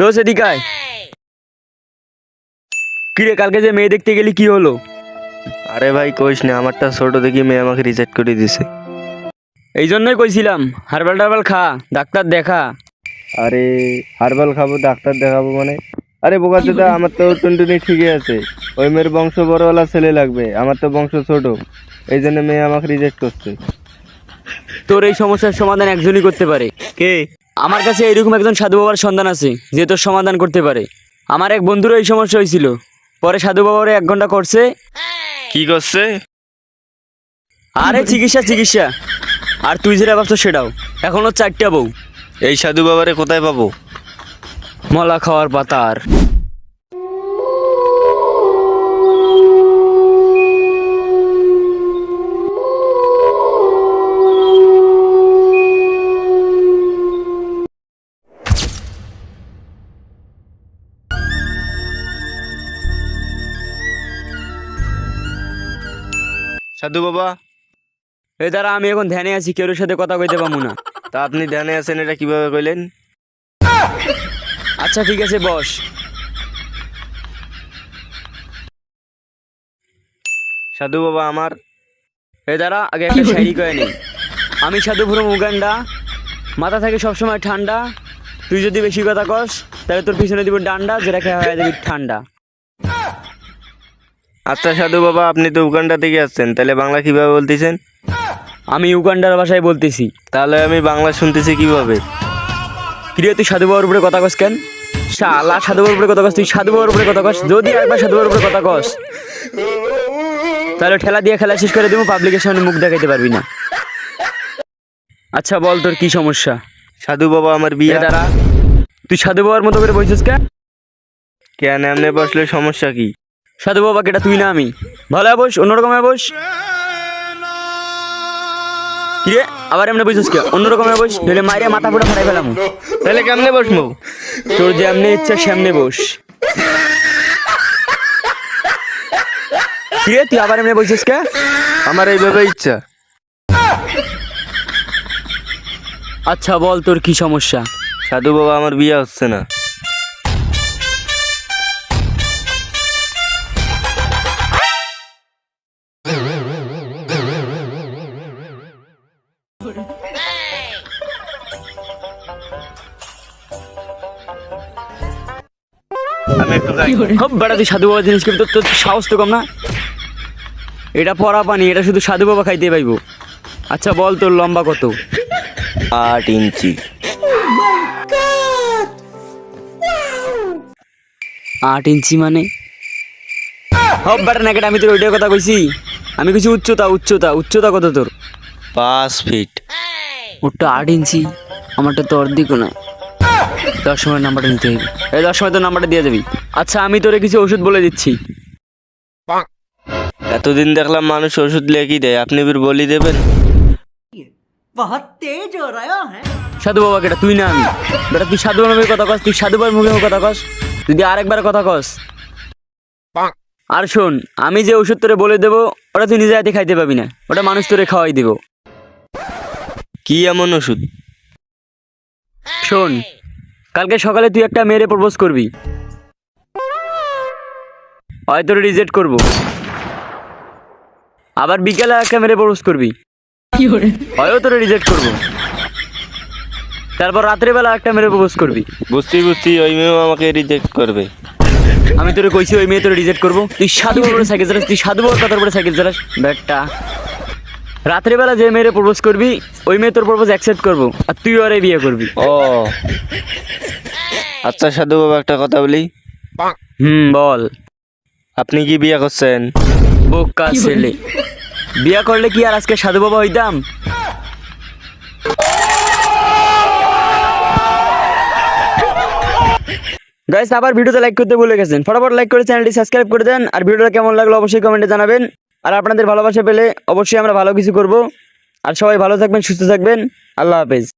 দোষ এদিকায় কিরে কালকে যে মেয়ে দেখতে গেলি কি হলো? আরে ভাই কইস না আমারটা ছোট দেখি মেয়ে আমাকে রিজেক্ট করে দিছে। এই জন্যই কইছিলাম হারবাল টারবাল খা ডাক্তার দেখা। আরে হারবাল খাব ডাক্তার দেখাবো মানে? আরে বোকা দাদা আমার তো টুনটুনি ঠিকই আছে। ওই মেয়ের বংশ বড়ওয়ালা ছেলে লাগবে আমার তো বংশ ছোট। এই জন্য মেয়ে আমাকে রিজেক্ট করছে। তোর এই সমস্যার সমাধান একজনই করতে পারে। কে? আমার কাছে এইরকম একজন সাধু বাবার সন্ধান আছে যে তোর সমাধান করতে পারে। আমার এক বন্ধুরও এই সমস্যা হয়েছিল। পরে সাধু বাবারে এক ঘণ্টা করছে। কি করছে? আরে চিকিৎসা চিকিৎসা। আর তুই যেটা ভাবছ সেটাও। এখনও চারটা বউ। এই সাধু বাবারে কোথায় পাবো? মলা খাওয়ার পাতার সাধু বাবা। এ দ্বারা আমি এখন ধ্যানে আছি কেউ সাথে কথা কইতে পারব না। তা আপনি ধ্যানে আছেন এটা কীভাবে কইলেন? আচ্ছা ঠিক আছে বস। সাধু বাবা আমার। এ দ্বারা আগে একটা শাড়ি কয়ে নি আমি সাধু ভ্রম উগান্ডা। মাথা থাকে সবসময় ঠান্ডা। তুই যদি বেশি কথা কস তাহলে তোর পিছনে দিব ডান্ডা যেটা খেয়ে হয়ে যাবি ঠান্ডা। আচ্ছা সাধু বাবা আপনি তো উগান্ডা থেকে আসছেন তাহলে বাংলা কীভাবে বলতেছেন? আমি উগান্ডার ভাষায় বলতেছি। তাহলে আমি বাংলা শুনতেছি কীভাবে? কিরে তুই সাধু বাবার উপরে কথা কস কেন? শালা সাধু বাবার উপরে কথা কস তুই সাধু বাবার উপরে কথা কস যদি একবার সাধু বাবার উপরে কথা কস তাহলে ঠেলা দিয়ে খেলা শেষ করে দেবো পাবলিকের সামনে মুখ দেখাইতে পারবি না। আচ্ছা বল তোর কি সমস্যা? সাধু বাবা আমার বিয়ে দাঁড়া। তুই সাধু বাবার মতো করে বলছিস কে কেন এমনি বসলে সমস্যা কি? সাধু বাবা কেটা তুই না আমি। ভালো বস অন্যরকম বস কিরে আবার এমনি বুঝছিস কে অন্যরকম বস নইলে মাইরে মাথা ফুটা ফাটাই ফেলাম। তাহলে কেমনে বসবো? তোর যেমনি ইচ্ছা সামনে বস। কিরে তুই আবার এমনি বলছিস কে? আমার এইভাবে ইচ্ছা। আচ্ছা বল তোর কি সমস্যা? সাধু বাবা আমার বিয়ে হচ্ছে না। আমি একটু বেটা তুই সাধু বাবা জিনিস কিন্তু তোর সাহস তো কম না? এটা পরা পানি এটা শুধু সাধু বাবা খাইতে পাইবো। আচ্ছা বল তোর লম্বা কত? আট ইঞ্চি। আট ইঞ্চি মানে? হব বেটা নাকি আমি তোর ওইটার কথা কইছি? আমি কিছু উচ্চতা উচ্চতা উচ্চতা কত তোর? পাঁচ ফিট। ওটা আট ইঞ্চি আমারটা তো অর্ধেকও না দশ সময়ের নাম্বারটা নিতে হবে। এই দশ সময় তোর নাম্বারটা দিয়ে যাবি। আচ্ছা আমি তোরে কিছু ওষুধ বলে দিচ্ছি। এতদিন দেখলাম মানুষ ওষুধ লেখি দেয়? আপনি এবার বলি দেবেন? সাধু বাবা কেটা তুই না আমি। বেটা তুই সাধু বাবার কথা কস তুই সাধু বাবার মুখে কথা কস যদি আরেকবার কথা কস। আর শোন আমি যে ওষুধ তোরে বলে দেবো ওটা তুই নিজে হাতে খাইতে পাবি না। ওটা মানুষ তোরে খাওয়াই দিব। কি এমন ওষুধ? শোন কালকে সকালে তুই একটা মেয়েরে প্রপোজ করবি। হয়তো রিজেক্ট করব। আবার বিকেলে একটা মেরে প্রপোজ করবি। হয়তো তোরে রিজেক্ট করব। তারপর রাত্রেবেলা একটা মেরে প্রপোজ করবি। বুঝছি বুঝছি ওই মেয়েও আমাকে রিজেক্ট করবে। আমি তোরে কইছি ওই মেয়ে তোরে রিজেক্ট করব। তুই সাধু বাবার সাইকেল চালাস তুই সাধু বাবার কথার উপরে সাইকেল চালাস। ব্যাটটা রাত্রেবেলা যে মেয়েরে প্রপোজ করবি ওই মেয়ে তোর প্রপোজ অ্যাকসেপ্ট করব আর তুই ওরে বিয়ে করবি। ও। আচ্ছা সাধু বাবা একটা কথা বলি? হুম বল। আপনি কি বিয়ে করছেন? বোকা ছেলে। বিয়া করলে কি আর আজকে সাধু বাবা হইতাম? গাইস আবার ভিডিওতে লাইক করতে ভুলে গেছেন। ফটাফট লাইক করে চ্যানেলটি সাবস্ক্রাইব করে দেন আর ভিডিওটা কেমন লাগল অবশ্যই কমেন্টে জানাবেন। আর আপনাদের ভালোবাসা পেলে অবশ্যই আমরা ভালো কিছু করব। আর সবাই ভালো থাকবেন, সুস্থ থাকবেন। আল্লাহ হাফেজ।